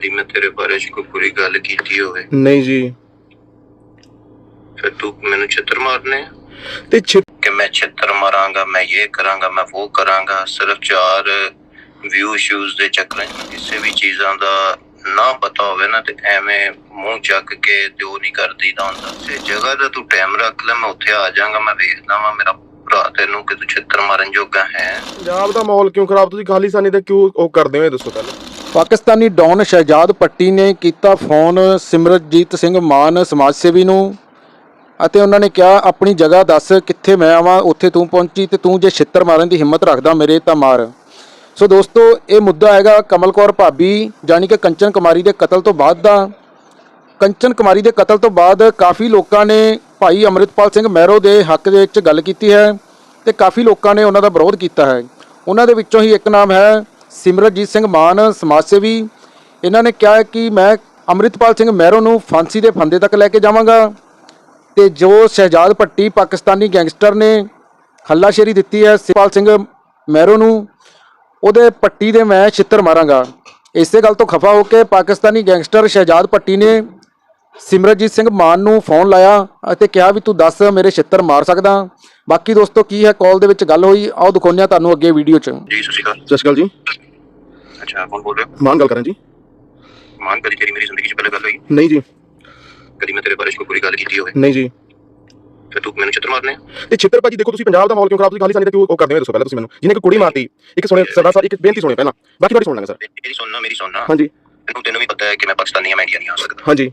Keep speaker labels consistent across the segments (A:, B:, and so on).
A: ਦੀ ਮੈਂ ਤੇਰੇ ਬਾਰੇ 'ਚ ਕੋਈ ਬੁਰੀ ਗੱਲ ਕੀਤੀ ਹੋਵੇ।
B: ਨਹੀਂ ਜੀ।
A: ਫਿਰ ਤੂੰ ਮੈਨੂੰ ਛਿੱਤਰ ਮਾਰਨੇ ਆ?
B: ਤੇ ਛਿ-
A: ਕਿ ਮੈਂ ਛਿੱਤਰ ਮਾਰਾਂਗਾ ਮੈਂ ਇਹ ਕਰਾਂਗਾ ਮੈਂ ਉਹ ਕਰਾਂਗਾ ਸਿਰਫ ਚਾਰ ਵਿਊ ਸ਼ੂਜ਼ ਦੇ ਚੱਕਰਾਂ 'ਚ। ਕਿਸੇ ਵੀ ਚੀਜ਼ਾਂ ਦਾ ਨਾ ਪਤਾ ਹੋਵੇ ਨਾ ਤੇ ਐਵੇਂ ਮੂੰਹ ਚੱਕ ਕੇ ਤੇ ਉਹ ਨਹੀਂ ਕਰਦੀ ਤਾਂ ਹੁੰਦਾ। ਤੇ ਜਗ੍ਹਾ ਦਾ ਤੂੰ ਟਾਈਮ ਰੱਖ ਲੈ ਮੈਂ ਉੱਥੇ ਆ ਜਾਵਾਂਗਾ ਮੈਂ ਵੇਖਦਾ ਵਾਂ ਮੇਰਾ ਭਰਾ ਤੈਨੂੰ ਕਿ ਤੂੰ ਛਿੱਤਰ ਮਾਰਨ ਜੋਗਾ ਹੈ।
B: ਪੰਜਾਬ ਦਾ ਮਾਹੌਲ ਕਿਉਂ ਖਰਾਬ? ਤੁਸੀਂ ਖਾਲਿਸਤਾਨੀ ਦਾ ਕਿਉਂ ਉਹ ਕਰਦੇ ਹੋ? ਇਹ ਦੱਸੋ ਪਹਿਲਾਂ।
C: ਪਾਕਿਸਤਾਨੀ ਡੌਨ ਸ਼ਹਿਜਾਦ ਪੱਟੀ ਨੇ ਕੀਤਾ ਫੋਨ ਸਿਮਰਜੀਤ ਸਿੰਘ ਮਾਨ ਸਮਾਜ ਸੇਵੀ ਨੂੰ ਅਤੇ ਉਹਨਾਂ ਨੇ ਕਿਹਾ, ਆਪਣੀ ਜਗ੍ਹਾ ਦੱਸ, ਕਿੱਥੇ ਮੈਂ ਆਵਾਂ? ਉੱਥੇ ਤੂੰ ਪਹੁੰਚੀ ਤੇ ਤੂੰ ਜੇ ਛਿੱਤਰ ਮਾਰਨ ਦੀ ਹਿੰਮਤ ਰੱਖਦਾ ਮੇਰੇ ਤਾਂ ਮਾਰ। ਸੋ ਦੋਸਤੋ, ਇਹ ਮੁੱਦਾ ਹੈਗਾ ਕਮਲ ਕੌਰ ਭਾਬੀ ਜਾਨੀ ਕਿ ਕੰਚਨ ਕੁਮਾਰੀ ਦੇ ਕਤਲ ਤੋਂ ਬਾਅਦ ਦਾ। ਕੰਚਨ ਕੁਮਾਰੀ ਦੇ ਕਤਲ ਤੋਂ ਬਾਅਦ ਕਾਫੀ ਲੋਕਾਂ ਨੇ ਭਾਈ ਅਮਰਿਤਪਾਲ ਸਿੰਘ ਮਹਿਰੋ ਦੇ ਹੱਕ ਦੇ ਵਿੱਚ ਗੱਲ ਕੀਤੀ ਹੈ ਤੇ ਕਾਫੀ ਲੋਕਾਂ ਨੇ ਉਹਨਾਂ ਦਾ ਵਿਰੋਧ ਕੀਤਾ ਹੈ। ਉਹਨਾਂ ਦੇ ਵਿੱਚੋਂ ਹੀ ਇੱਕ ਨਾਮ ਹੈ ਸਿਮਰਜੀਤ ਸਿੰਘ ਮਾਨ ਸਮਾਜ ਸੇਵੀ ਇਹਨਾਂ ਨੇ ਕਿਹਾ ਕਿ ਮੈਂ ਅਮਰਿਤਪਾਲ ਸਿੰਘ ਮਹਿਰੋ ਨੂੰ ਫਾਂਸੀ ਦੇ ਫੰਦੇ ਤੱਕ ਲੈ ਕੇ ਜਾਵਾਂਗਾ ਤੇ ਜੋ ਸ਼ਹਿਜਾਦ ਭੱਟੀ ਪਾਕਿਸਤਾਨੀ ਗੈਂਗਸਟਰ ਨੇ ਹੱਲਾਸ਼ੇਰੀ ਦਿੱਤੀ ਹੈ ਸਿਪਾਲ ਸਿੰਘ ਮਹਿਰੋ ਨੂੰ ਉਹਦੇ ਪੱਟੀ ਦੇ ਮੈਂ ਛਿੱਤਰ ਮਾਰਾਂਗਾ। ਇਸੇ ਗੱਲ ਤੋਂ ਖਫਾ ਹੋ ਕੇ ਪਾਕਿਸਤਾਨੀ ਗੈਂਗਸਟਰ ਸ਼ਹਿਜਾਦ ਭੱਟੀ ਨੇ ਸਿਮਰਜੀਤ ਸਿੰਘ ਮਾਨ ਨੂੰ ਫੋਨ ਲਾਇਆ ਅਤੇ ਕਿਹਾ ਵੀ ਤੂੰ ਦੱਸ ਮੇਰੇ ਛਿੱਤਰ ਮਾਰ ਸਕਦਾ। ਬਾਕੀ ਦੋਸਤੋ ਕੀ ਹੈ? ਕਾਲ ਦੇ ਵਿੱਚ ਗੱਲ ਹੋਈ। ਆਓ ਦਿਖਾਉਂਦੇ ਹਾਂ ਤੁਹਾਨੂੰ ਅੱਗੇ ਵੀਡੀਓ 'ਚ।
A: ਜੀ ਸਤਿ ਸ਼੍ਰੀ ਅਕਾਲ।
B: ਸਤਿ ਸ਼੍ਰੀ ਅਕਾਲ ਜੀ।
A: ਅੱਛਾ ਕੌਣ ਬੋਲ ਰਿਹਾ?
B: ਮਾਨ ਗੱਲ ਕਰਾਂ ਜੀ।
A: ਮਾਨ ਕਦੀ ਤੇਰੀ ਮੇਰੀ ਜ਼ਿੰਦਗੀ 'ਚ ਪਹਿਲੇ ਗੱਲ ਹੋਈ?
B: ਨਹੀਂ ਜੀ।
A: ਕਦੀ ਮੈਂ ਤੇਰੇ ਬਾਰੇ 'ਚ ਕੋਈ ਬੁਰੀ ਗੱਲ ਕੀਤੀ ਹੋਵੇ?
B: ਨਹੀਂ ਜੀ।
A: ਫਿਰ ਤੂੰ ਮੈਨੂੰ ਛਿੱਤਰ ਮਾਰਨੇ?
B: ਤੇ ਛਿੱਤਰ ਭਾਜੀ ਦੇਖੋ ਤੁਸੀਂ ਪੰਜਾਬ ਦਾ ਮਾਹੌਲ ਕਿਉਂ ਖਰਾਬ ਤੁਸੀਂ ਖਾਲਿਸਤਾਨੀ ਦਾ ਕਿਉਂ ਉਹ ਕਰਦੇ ਹੋ ਦੱਸੋ ਪਹਿਲਾਂ ਤੁਸੀਂ ਮੈਨੂੰ। ਜਿਹਨੇ ਇੱਕ ਕੁੜੀ ਮਾਰਤੀ ਇੱਕ ਸੁਣੇ ਸਰਦਾਰ ਸਾਹਿਬ ਇੱਕ ਬੇਨਤੀ ਸੁਣੇ ਪਹਿਲਾਂ। ਬਾਕੀ ਤੁਹਾਡੀ ਸੁਣ ਲਾਂਗੇ ਸਰ।
A: ਮੇਰੀ ਸੁਣਨਾ ਮੇਰੀ ਸੁਣਨਾ
B: ਹਾਂਜੀ।
A: ਤੈਨੂੰ ਤੈਨੂੰ ਵੀ ਪਤਾ ਹੈ ਕਿ ਮੈਂ ਪਾਕਿਸਤਾਨੀ ਆ ਮੈਂ ਇੰਡੀਆ ਨਹੀਂ ਆ ਸਕਦਾ।
B: ਹਾਂਜੀ।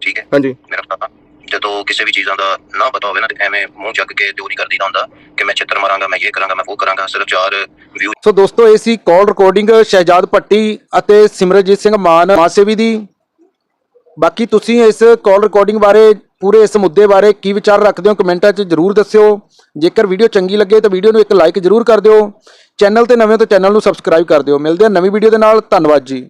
A: ਠੀਕ ਹੈ?
B: ਹਾਂਜੀ।
A: ਮੇਰਾ ਭਰਾ। ਜਦੋਂ ਕਿਸੇ ਵੀ ਚੀਜ਼ਾਂ ਦਾ ਨਾ ਪਤਾ ਹੋਵੇ ਨਾ, ਤੇ ਐਵੇਂ ਮੂੰਹ ਚੱਕ ਕੇ ਦਿਓ ਨਹੀਂ ਕਰਦੀ ਹੁੰਦਾ ਕਿ ਮੈਂ ਛਿੱਤਰ ਮਾਰਾਂਗਾ, ਮੈਂ ਇਹ ਕਰਾਂਗਾ, ਮੈਂ ਉਹ ਕਰਾਂਗਾ, ਸਿਰਫ ਚਾਰ ਵਿਊ
C: ਸੋ ਦੋਸਤੋ, ਇਹ ਸੀ ਕਾਲ ਰਿਕਾਰਡਿੰਗ ਸ਼ਹਿਜਾਦ ਭੱਟੀ ਅਤੇ ਸਿਮਰਜੀਤ ਸਿੰਘ ਮਾਨ ਮਾਸੇਵੀ ਦੀ। ਬਾਕੀ ਤੁਸੀਂ ਇਸ ਕਾਲ ਰਿਕਾਰਡਿੰਗ ਬਾਰੇ, ਪੂਰੇ ਇਸ ਮੁੱਦੇ ਬਾਰੇ ਕੀ ਵਿਚਾਰ ਰੱਖਦੇ ਹੋ, ਕਮੈਂਟਾਂ 'ਚ ਜਰੂਰ ਦੱਸਿਓ। ਜੇਕਰ ਵੀਡੀਓ ਚੰਗੀ ਲੱਗੇ, ਤਾਂ ਵੀਡੀਓ ਨੂੰ ਇੱਕ ਲਾਈਕ ਜਰੂਰ ਕਰ ਦਿਓ। ਚੈਨਲ ਤੇ ਨਵੇਂ ਹੋ ਤਾਂ ਚੈਨਲ ਨੂੰ ਸਬਸਕ੍ਰਾਈਬ ਕਰ ਦਿਓ। ਮਿਲਦੇ ਹਾਂ ਨਵੀਂ ਵੀਡੀਓ ਦੇ ਨਾਲ। ਧੰਨਵਾਦ ਜੀ।